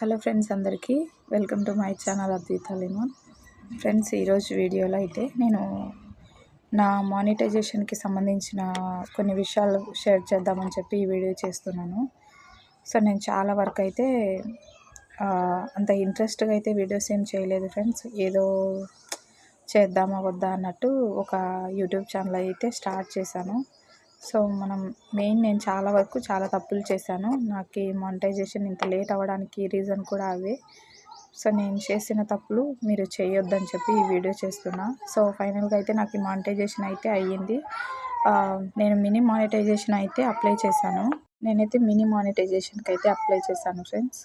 Hello friends అందరికీ welcome to my channel Advitha limon. Friends ఈరోజు వీడియోలో అయితే నేను నా మానిటైజేషన్కి సంబంధించిన కొన్ని విషయాలు షేర్ చేద్దామని చెప్పి ఈ వీడియో చేస్తున్నాను. సో నేను చాలా వరకు అయితే అంత ఇంట్రెస్ట్గా అయితే వీడియోస్ ఏం చేయలేదు ఫ్రెండ్స్. ఏదో చేద్దామా వద్దా అన్నట్టు ఒక యూట్యూబ్ ఛానల్ అయితే స్టార్ట్ చేశాను. సో మనం మెయిన్ నేను చాలా వరకు చాలా తప్పులు చేశాను. నాకు ఈ మానిటైజేషన్ ఇంత లేట్ అవ్వడానికి రీజన్ కూడా అవే. సో నేను చేసిన తప్పులు మీరు చేయొద్దని చెప్పి ఈ వీడియో చేస్తున్నా. సో ఫైనల్గా అయితే నాకు ఈ మానిటైజేషన్ అయితే అయ్యింది. నేను మినీ మానిటైజేషన్ అయితే అప్లై చేశాను. నేనైతే మినీ మానిటైజేషన్కి అయితే అప్లై చేశాను ఫ్రెండ్స్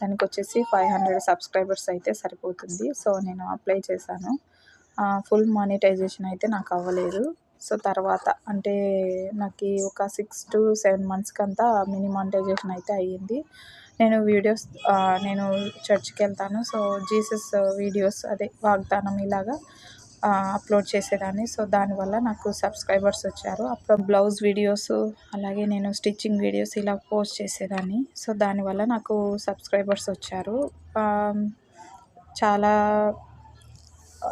దానికి వచ్చేసి ఫైవ్ హండ్రెడ్ సబ్స్క్రైబర్స్ అయితే సరిపోతుంది. సో నేను అప్లై చేశాను. ఫుల్ మానిటైజేషన్ అయితే నాకు అవ్వలేదు. సో తర్వాత అంటే నాకు ఒక సిక్స్ టు సెవెన్ మంత్స్కి అంతా మినీ మానిటైజేషన్ అయితే అయ్యింది. నేను వీడియోస్ నేను చర్చ్కి వెళ్తాను సో జీసస్ వీడియోస్ అదే వాగ్దానం ఇలాగా అప్లోడ్ చేసేదాన్ని. సో దానివల్ల నాకు సబ్స్క్రైబర్స్ వచ్చారు. అప్పుడు బ్లౌజ్ వీడియోస్ అలాగే నేను స్టిచ్చింగ్ వీడియోస్ ఇలా పోస్ట్ చేసేదాన్ని. సో దానివల్ల నాకు సబ్స్క్రైబర్స్ వచ్చారు. చాలా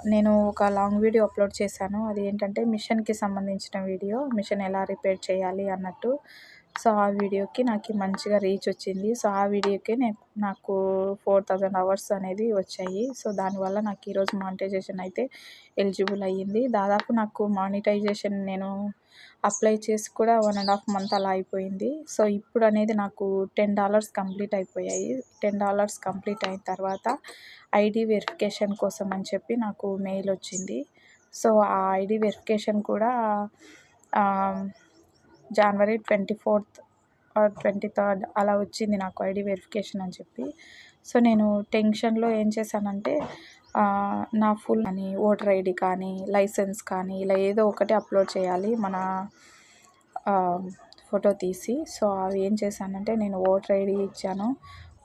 నేను ఒక లాంగ్ వీడియో అప్లోడ్ చేశాను. అది ఏంటంటే మిషన్కి సంబంధించిన వీడియో. మిషన్ ఎలా రిపేర్ చేయాలి అన్నట్టు. సో ఆ వీడియోకి నాకు మంచిగా రీచ్ వచ్చింది. సో ఆ వీడియోకి నేను నాకు ఫోర్ థౌజండ్ అవర్స్ అనేది వచ్చాయి. సో దానివల్ల నాకు ఈరోజు మానిటైజేషన్ అయితే ఎలిజిబుల్ అయ్యింది. దాదాపు నాకు మానిటైజేషన్ నేను అప్లై చేసి కూడా వన్ అండ్ హాఫ్ మంత్ అలా అయిపోయింది. సో ఇప్పుడు అనేది నాకు టెన్ డాలర్స్ కంప్లీట్ అయిపోయాయి. టెన్ డాలర్స్ కంప్లీట్ అయిన తర్వాత ఐడి వెరిఫికేషన్ కోసం అని చెప్పి నాకు మెయిల్ వచ్చింది. సో ఆ ఐడి వెరిఫికేషన్ కూడా January twenty fourth or twenty third అలా వచ్చింది నాకు ఐడి వెరిఫికేషన్ అని చెప్పి. సో నేను టెన్షన్లో ఏం చేశానంటే నా ఫుల్ అని ఓటర్ ఐడి కానీ లైసెన్స్ కానీ ఇలా ఏదో ఒకటి అప్లోడ్ చేయాలి మన ఫోటో తీసి. సో అవి ఏం చేశానంటే నేను ఓటర్ ఐడి ఇచ్చాను.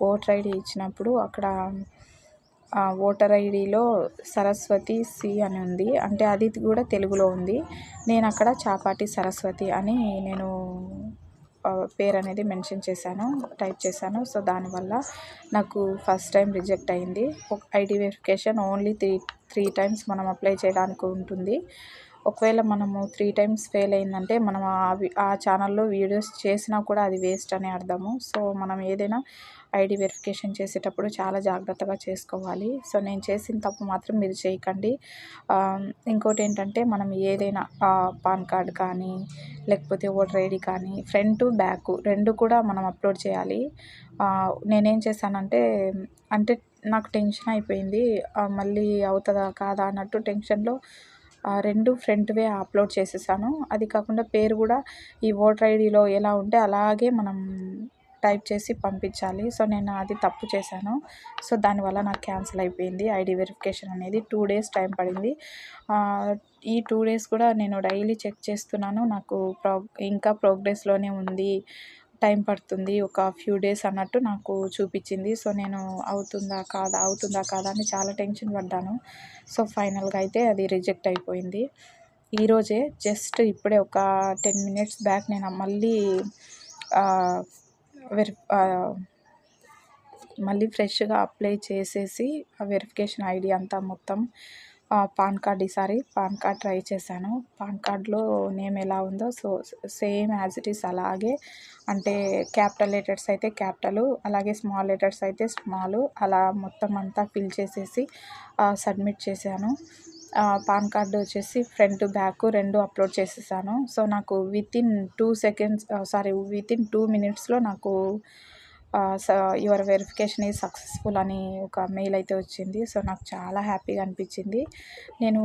ఓటర్ ఐడి ఇచ్చినప్పుడు అక్కడ ఓటర్ ఐడిలో సరస్వతి సి అని ఉంది. అంటే అది కూడా తెలుగులో ఉంది. నేను అక్కడ చాపాటి సరస్వతి అని నేను పేరు అనేది మెన్షన్ చేశాను టైప్ చేశాను. సో దానివల్ల నాకు ఫస్ట్ టైం రిజెక్ట్ అయింది. ID verification only three three times మనం అప్లై చేయడానికి ఉంటుంది. ఒకవేళ మనము త్రీ టైమ్స్ ఫెయిల్ అయిందంటే మనం ఆ ఛానల్లో వీడియోస్ చేసినా కూడా అది వేస్ట్ అని అర్థము. సో మనం ఏదైనా ఐడి వెరిఫికేషన్ చేసేటప్పుడు చాలా జాగ్రత్తగా చేసుకోవాలి. సో నేను చేసిన తప్పు మాత్రం మీరు చేయకండి. ఇంకోటి ఏంటంటే మనం ఏదైనా పాన్ కార్డ్ కానీ లేకపోతే ఓటర్ ఐడి కానీ ఫ్రంట్ బ్యాక్ రెండు కూడా మనం అప్లోడ్ చేయాలి. నేనేం చేశానంటే అంటే నాకు టెన్షన్ అయిపోయింది. మళ్ళీ అవుతుందా కాదా అన్నట్టు టెన్షన్లో రెండు ఫ్రంట్వే అప్లోడ్ చేసేసాను. అది కాకుండా పేరు కూడా ఈ ఓటర్ ఐడిలో ఎలా ఉంటే అలాగే మనం టైప్ చేసి పంపించాలి. సో నేను అది తప్పు చేశాను. సో దానివల్ల నాకు క్యాన్సిల్ అయిపోయింది. ఐడి వెరిఫికేషన్ అనేది టూ డేస్ టైం పడింది. ఈ టూ డేస్ కూడా నేను డైలీ చెక్ చేస్తున్నాను. నాకు ప్రో ఇంకా ప్రోగ్రెస్లోనే ఉంది. టైం పడుతుంది ఒక ఫ్యూ డేస్ అన్నట్టు నాకు చూపించింది. సో నేను అవుతుందా కాదా అవుతుందా కాదా అని చాలా టెన్షన్ పడ్డాను. సో ఫైనల్గా అయితే అది రిజెక్ట్ అయిపోయింది. ఈరోజే జస్ట్ ఇప్పుడే ఒక టెన్ మినిట్స్ బ్యాక్ నేను మళ్ళీ వెరి మళ్ళీ ఫ్రెష్గా అప్లై చేసేసి ఆ వెరిఫికేషన్ ఐడి అంతా మొత్తం పాన్ కార్డ్ ఈసారి పాన్ కార్డ్ ట్రై చేశాను. పాన్ కార్డ్లో నేమ్ ఎలా ఉందో so same as it is అలాగే అంటే క్యాపిటల్ లెటర్స్ అయితే క్యాపిటల్ అలాగే స్మాల్ లెటర్స్ అయితే స్మాల్ అలా మొత్తం అంతా ఫిల్ చేసేసి సబ్మిట్ చేశాను. పాన్ కార్డు వచ్చేసి ఫ్రంట్ బ్యాక్ రెండు అప్లోడ్ చేసేసాను. సో నాకు within two seconds sorry within two మినిట్స్లో నాకు యువర్ వెరిఫికేషన్ ఈజ్ సక్సెస్ఫుల్ అని ఒక మెయిల్ అయితే వచ్చింది. సో నాకు చాలా హ్యాపీగా అనిపించింది. నేను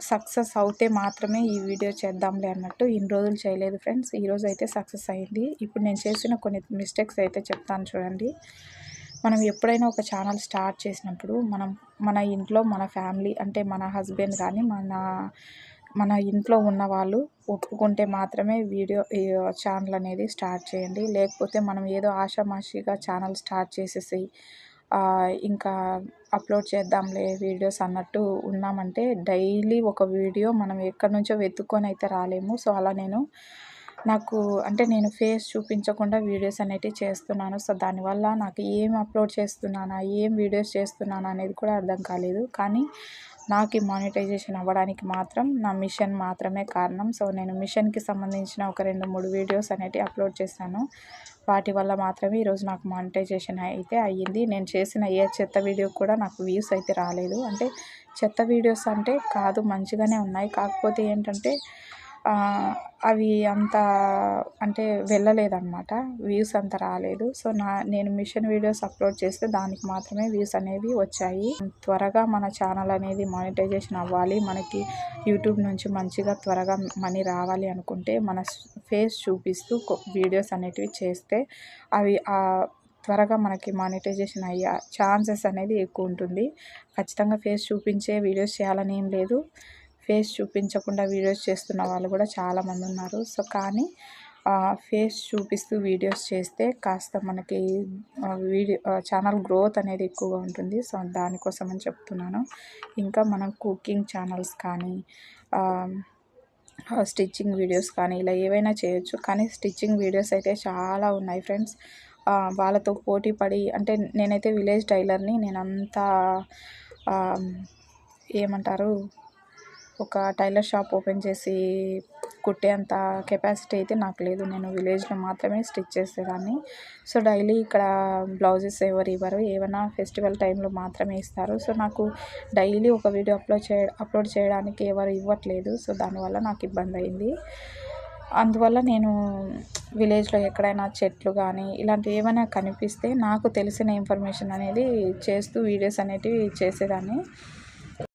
సక్సెస్ అవుతే మాత్రమే ఈ వీడియో చేద్దాంలే అన్నట్టు ఇన్ని రోజులు చేయలేదు ఫ్రెండ్స్. ఈరోజు అయితే సక్సెస్ అయింది. ఇప్పుడు నేను చేసిన కొన్ని మిస్టేక్స్ అయితే చెప్తాను చూడండి. మనం ఎప్పుడైనా ఒక ఛానల్ స్టార్ట్ చేసినప్పుడు మనం మన ఇంట్లో మన ఫ్యామిలీ అంటే మన హస్బెండ్ కానీ మన మన ఇంట్లో ఉన్న వాళ్ళు ఒప్పుకుంటే మాత్రమే వీడియో ఛానల్ అనేది స్టార్ట్ చేయండి. లేకపోతే మనం ఏదో ఆషామాషిగా ఛానల్ స్టార్ట్ చేసేసి ఇంకా అప్లోడ్ చేద్దాంలే వీడియోస్ అన్నట్టు ఉన్నామంటే డైలీ ఒక వీడియో మనం ఎక్కడి నుంచో వెతుక్కొని అయితే రాలేము. సో అలా నేను నాకు అంటే నేను ఫేస్ చూపించకుండా వీడియోస్ అనేటివి చేస్తున్నాను. సో దానివల్ల నాకు ఏం అప్లోడ్ చేస్తున్నానా ఏం వీడియోస్ చేస్తున్నానా అనేది కూడా అర్థం కాలేదు. కానీ నాకు ఈ మానిటైజేషన్ అవ్వడానికి మాత్రం నా మిషన్ మాత్రమే కారణం. సో నేను మిషన్కి సంబంధించిన ఒక రెండు మూడు వీడియోస్ అనేటివి అప్లోడ్ చేశాను. వాటి వల్ల మాత్రమే ఈరోజు నాకు మానిటైజేషన్ అయితే అయ్యింది. నేను చేసిన ఏ చెత్త వీడియో కూడా నాకు వ్యూస్ అయితే రాలేదు. అంటే చెత్త వీడియోస్ అంటే కాదు మంచిగానే ఉన్నాయి. కాకపోతే ఏంటంటే అవి అంత అంటే వెళ్ళలేదన్నమాట. వ్యూస్ అంత రాలేదు. సో నా నేను మిషన్ వీడియోస్ అప్లోడ్ చేస్తే దానికి మాత్రమే వ్యూస్ అనేవి వచ్చాయి. త్వరగా మన ఛానల్ అనేది మానిటైజేషన్ అవ్వాలి. మనకి యూట్యూబ్ నుంచి మంచిగా త్వరగా మనీ రావాలి అనుకుంటే మన ఫేస్ చూపిస్తూ వీడియోస్ అనేటివి చేస్తే అవి త్వరగా మనకి మానిటైజేషన్ అయ్యే ఛాన్సెస్ అనేది ఎక్కువ ఉంటుంది. ఖచ్చితంగా ఫేస్ చూపించే వీడియోస్ చేయాలని ఏం లేదు. ఫేస్ చూపించకుండా వీడియోస్ చేస్తున్న వాళ్ళు కూడా చాలామంది ఉన్నారు. సో కానీ ఫేస్ చూపిస్తూ వీడియోస్ చేస్తే కాస్త మనకి వీడియో ఛానల్ గ్రోత్ అనేది ఎక్కువగా ఉంటుంది. సో దానికోసం అని చెప్తున్నాను. ఇంకా మనం కుకింగ్ ఛానల్స్ కానీ స్టిచ్చింగ్ వీడియోస్ కానీ ఇలా ఏవైనా చేయొచ్చు. కానీ స్టిచ్చింగ్ వీడియోస్ అయితే చాలా ఉన్నాయి ఫ్రెండ్స్. వాళ్ళతో పోటీ పడి అంటే నేనైతే విలేజ్ టైలర్ని నేను అంతా ఏమంటారు ఒక టైలర్ షాప్ ఓపెన్ చేసి కుట్టే అంత కెపాసిటీ అయితే నాకు లేదు. నేను విలేజ్లో మాత్రమే స్టిచ్ చేసేదాన్ని. సో డైలీ ఇక్కడ బ్లౌజెస్ ఎవరు ఇవ్వరు. ఏమైనా ఫెస్టివల్ టైంలో మాత్రమే ఇస్తారు. సో నాకు డైలీ ఒక వీడియో అప్లోడ్ చేయ అప్లోడ్ చేయడానికి ఎవరు ఇవ్వట్లేదు. సో దానివల్ల నాకు ఇబ్బంది అయింది. అందువల్ల నేను విలేజ్లో ఎక్కడైనా చెట్లు కానీ ఇలాంటివి ఏమైనా కనిపిస్తే నాకు తెలిసిన ఇన్ఫర్మేషన్ అనేది చేస్తూ వీడియోస్ అనేటివి చేసేదాన్ని.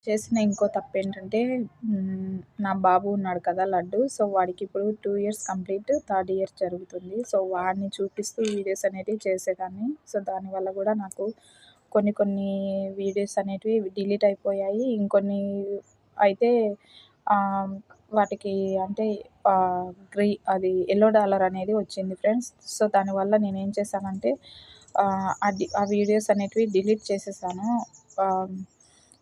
చేసిన ఇంకో తప్పు ఏంటంటే నా బాబు ఉన్నాడు కదా లడ్డు సో వాడికి ఇప్పుడు two years complete third year జరుగుతుంది. సో వాడిని చూపిస్తూ వీడియోస్ అనేటివి చేసేదాన్ని. సో దానివల్ల కూడా నాకు కొన్ని కొన్ని వీడియోస్ అనేటివి డిలీట్ అయిపోయాయి. ఇంకొన్ని అయితే వాటికి అంటే గ్రీ అది ఎల్లో డాలర్ అనేది వచ్చింది ఫ్రెండ్స్. సో దానివల్ల నేనేం చేశానంటే ఆ వీడియోస్ అనేటివి డిలీట్ చేసేసాను.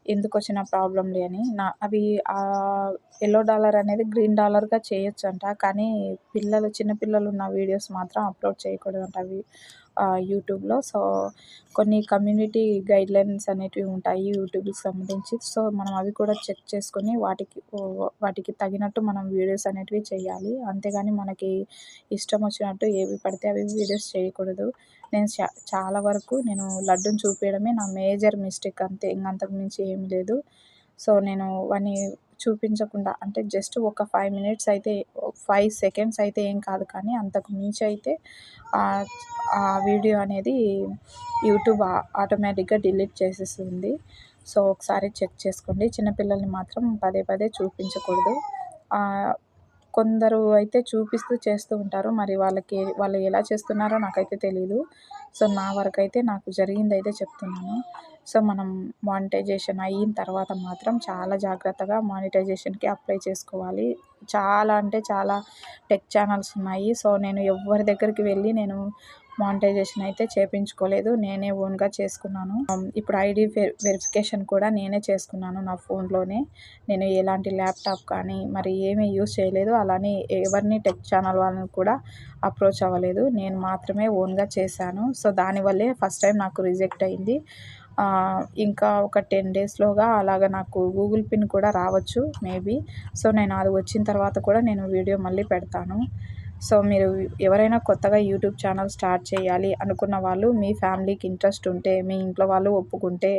ఎందుకు వచ్చిన ప్రాబ్లంలే అని. నా అవి ఎల్లో డాలర్ అనేది గ్రీన్ డాలర్గా చేయొచ్చంట. కానీ పిల్లలు చిన్నపిల్లలు ఉన్న వీడియోస్ మాత్రం అప్లోడ్ చేయకూడదంట. అవి యూట్యూబ్లో. సో కొన్ని కమ్యూనిటీ గైడ్లైన్స్ అనేటివి ఉంటాయి యూట్యూబ్కి సంబంధించి. సో మనం అవి కూడా చెక్ చేసుకొని వాటికి వాటికి తగినట్టు మనం వీడియోస్ అనేటివి చేయాలి. అంతేగాని మనకి ఇష్టం వచ్చినట్టు ఏవి పడితే అవి వీడియోస్ చేయకూడదు. నేను చాలా వరకు నేను లడ్డును చూపించడమే నా మేజర్ మిస్టేక్ అంతే. ఇంకంతకు మించి ఏమి లేదు. సో నేను వాడిని చూపించకుండా అంటే జస్ట్ ఒక ఫైవ్ మినిట్స్ అయితే ఫైవ్ సెకండ్స్ అయితే ఏం కాదు కానీ అంతకు మించి అయితే ఆ వీడియో అనేది యూట్యూబ్ ఆటోమేటిక్గా డిలీట్ చేసేస్తుంది. సో ఒకసారి చెక్ చేసుకోండి. చిన్నపిల్లల్ని మాత్రం పదే పదే చూపించకూడదు. కొందరు అయితే చూపిస్తూ చేస్తూ ఉంటారు. మరి వాళ్ళకి వాళ్ళు ఎలా చేస్తున్నారో నాకైతే తెలీదు. సో నా వరకు అయితే నాకు జరిగింది అయితే చెప్తున్నాను. సో మనం మానిటైజేషన్ అయిన తర్వాత మాత్రం చాలా జాగ్రత్తగా మానిటైజేషన్కి అప్లై చేసుకోవాలి. చాలా అంటే చాలా టెక్ ఛానల్స్ ఉన్నాయి. సో నేను ఎవరి దగ్గరికి వెళ్ళి నేను మానిటైజేషన్ అయితే చేయించుకోలేదు నేనే ఓన్గా చేసుకున్నాను. Um, ఇప్పుడు ఐడి వెరిఫికేషన్ కూడా నేనే చేసుకున్నాను నా ఫోన్లోనే. నేను ఎలాంటి ల్యాప్టాప్ కానీ మరి ఏమీ యూజ్ చేయలేదు. అలానే ఎవరిని టెక్ ఛానల్ వాళ్ళని కూడా అప్రోచ్ అవ్వలేదు. నేను మాత్రమే ఓన్గా చేశాను. సో దానివల్లే ఫస్ట్ టైం నాకు రిజెక్ట్ అయింది. ఇంకా ఒక టెన్ డేస్లోగా అలాగ నాకు గూగుల్ పిన్ కూడా రావచ్చు మేబీ సో నేను అది వచ్చిన తర్వాత కూడా నేను వీడియో మళ్ళీ పెడతాను. సో మీరు ఎవరైనా కొత్తగా యూట్యూబ్ ఛానల్ స్టార్ట్ చేయాలి అనుకున్న వాళ్ళు మీ ఫ్యామిలీకి ఇంట్రెస్ట్ ఉంటే మీ ఇంట్లో వాళ్ళు ఒప్పుకుంటే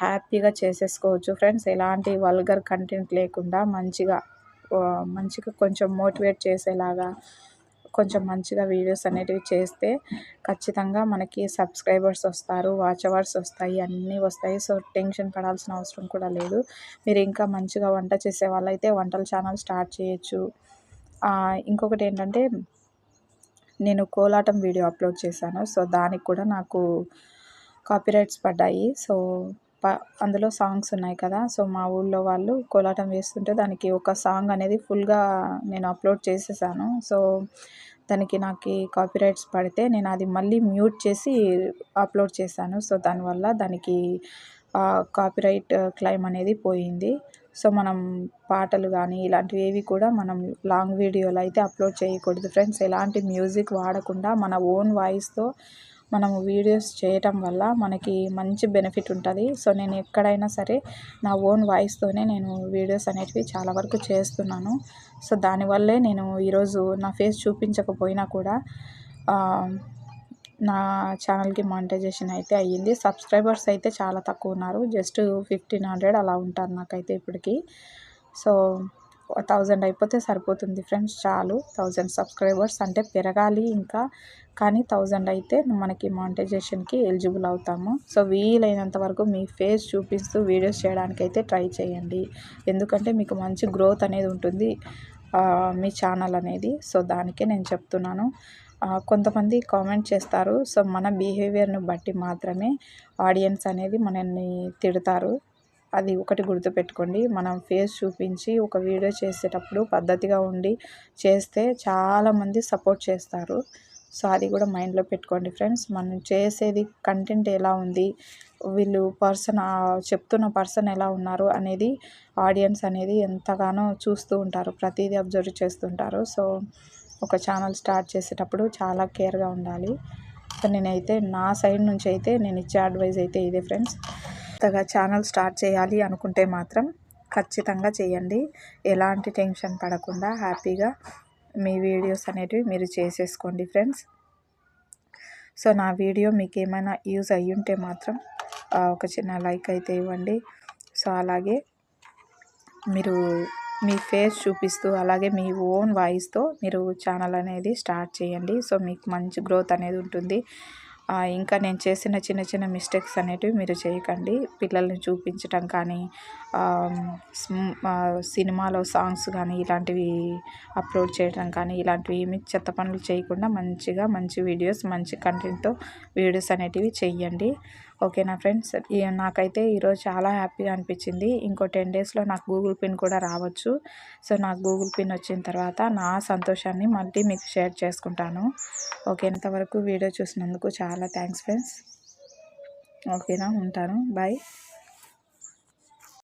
హ్యాపీగా చేసేసుకోవచ్చు. ఫ్రెండ్స్ ఎలాంటి వల్గర్ కంటెంట్ లేకుండా మంచిగా మంచిగా కొంచెం మోటివేట్ చేసేలాగా కొంచెం మంచిగా వీడియోస్ అనేటివి చేస్తే ఖచ్చితంగా మనకి సబ్స్క్రైబర్స్ వస్తారు వాచ్ అవర్స్ వస్తాయి అన్నీ వస్తాయి. సో టెన్షన్ పడాల్సిన అవసరం కూడా లేదు. మీరు ఇంకా మంచిగా వంట చేసే వాళ్ళైతే వంటల ఛానల్ స్టార్ట్ చేయొచ్చు. ఇంకొకటి ఏంటంటే నేను కోలాటం వీడియో అప్లోడ్ చేశాను. సో దానికి కూడా నాకు కాపీరైట్స్ పడ్డాయి. సో ప అందులో సాంగ్స్ ఉన్నాయి కదా. సో మా ఊళ్ళో వాళ్ళు కోలాటం వేస్తుంటే దానికి ఒక సాంగ్ అనేది ఫుల్గా నేను అప్లోడ్ చేసేసాను. సో దానికి నాకు కాపీరైట్స్ పడితే నేను అది మళ్ళీ మ్యూట్ చేసి అప్లోడ్ చేశాను. సో దానివల్ల దానికి కాపీరైట్ క్లైమ్ అనేది పోయింది. సో మనం పాటలు కానీ ఇలాంటివి ఏవి కూడా మనం లాంగ్ వీడియోలు అయితే అప్లోడ్ చేయకూడదు ఫ్రెండ్స్. ఎలాంటి మ్యూజిక్ వాడకుండా మన ఓన్ వాయిస్తో మనము వీడియోస్ చేయటం వల్ల మనకి మంచి బెనిఫిట్ ఉంటుంది. సో నేను ఎక్కడైనా సరే నా ఓన్ వాయిస్తోనే నేను వీడియోస్ అనేటివి చాలా వరకు చేస్తున్నాను. సో దానివల్లే నేను ఈరోజు నా ఫేస్ చూపించకపోయినా కూడా నా ఛానల్కి మానిటైజేషన్ అయితే అయ్యింది. సబ్స్క్రైబర్స్ అయితే చాలా తక్కువ ఉన్నారు. జస్ట్ ఫిఫ్టీన్ హండ్రెడ్ అలా ఉంటారు నాకైతే ఇప్పటికి. సో థౌజండ్ అయిపోతే సరిపోతుంది ఫ్రెండ్స్ చాలు. థౌజండ్ సబ్స్క్రైబర్స్ అంటే పెరగాలి ఇంకా. కానీ థౌజండ్ అయితే మనకి మానిటైజేషన్కి ఎలిజిబుల్ అవుతాము. సో వీలైనంత వరకు మీ ఫేస్ చూపిస్తూ వీడియోస్ చేయడానికి అయితే ట్రై చేయండి. ఎందుకంటే మీకు మంచి గ్రోత్ అనేది ఉంటుంది మీ ఛానల్ అనేది. సో దానికే నేను చెప్తున్నాను. కొంతమంది కామెంట్ చేస్తారు. సో మన బిహేవియర్ని బట్టి మాత్రమే ఆడియన్స్ అనేది మనల్ని తిడతారు. అది ఒకటి గుర్తుపెట్టుకోండి. మనం ఫేస్ చూపించి ఒక వీడియో చేసేటప్పుడు పద్ధతిగా ఉండి చేస్తే చాలామంది సపోర్ట్ చేస్తారు. సో అది కూడా మైండ్లో పెట్టుకోండి ఫ్రెండ్స్. మనం చేసేది కంటెంట్ ఎలా ఉంది? వీళ్ళు పర్సన్ చెప్తున్న పర్సన్ ఎలా ఉన్నారు? అనేది ఆడియన్స్ అనేది ఎంతగానో చూస్తూ ఉంటారు. ప్రతిదీ అబ్జర్వ్ చేస్తుంటారు. సో ఒక ఛానల్ స్టార్ట్ చేసేటప్పుడు చాలా కేర్గా ఉండాలి. సో నేనైతే నా సైడ్ నుంచి అయితే నేను ఇచ్చే అడ్వైజ్ అయితే ఇదే ఫ్రెండ్స్. కొత్తగా ఛానల్ స్టార్ట్ చేయాలి అనుకుంటే మాత్రం ఖచ్చితంగా చేయండి. ఎలాంటి టెన్షన్ పడకుండా హ్యాపీగా మీ వీడియోస్ అనేటివి మీరు చేసేసుకోండి ఫ్రెండ్స్. సో నా వీడియో మీకు ఏమైనా యూజ్ అయ్యుంటే మాత్రం ఒక చిన్న లైక్ అయితే ఇవ్వండి. సో అలాగే మీరు మీ ఫేస్ చూపిస్తూ అలాగే మీ ఓన్ వాయిస్తో మీరు ఛానల్ అనేది స్టార్ట్ చేయండి. సో మీకు మంచి గ్రోత్ అనేది ఉంటుంది. ఇంకా నేను చేసిన చిన్న చిన్న మిస్టేక్స్ అనేటివి మీరు చేయకండి. పిల్లల్ని చూపించటం కానీ సినిమాలో సాంగ్స్ కానీ ఇలాంటివి అప్లోడ్ చేయడం కానీ ఇలాంటివి ఏమి చెత్త పనులు చేయకుండా మంచిగా మంచి వీడియోస్ మంచి కంటెంట్తో వీడియోస్ అనేటివి చెయ్యండి ఓకేనా ఫ్రెండ్స్ నాకైతే ఈరోజు చాలా హ్యాపీగా అనిపించింది. ఇంకో టెన్ డేస్లో నాకు గూగుల్ పిన్ కూడా రావచ్చు. సో నాకు గూగుల్ పిన్ వచ్చిన తర్వాత నా సంతోషాన్ని మళ్ళీ మీకు షేర్ చేసుకుంటాను. ఓకే ఇంతవరకు వీడియో చూసినందుకు చాలా థ్యాంక్స్ ఫ్రెండ్స్. ఓకేనా ఉంటాను. బాయ్.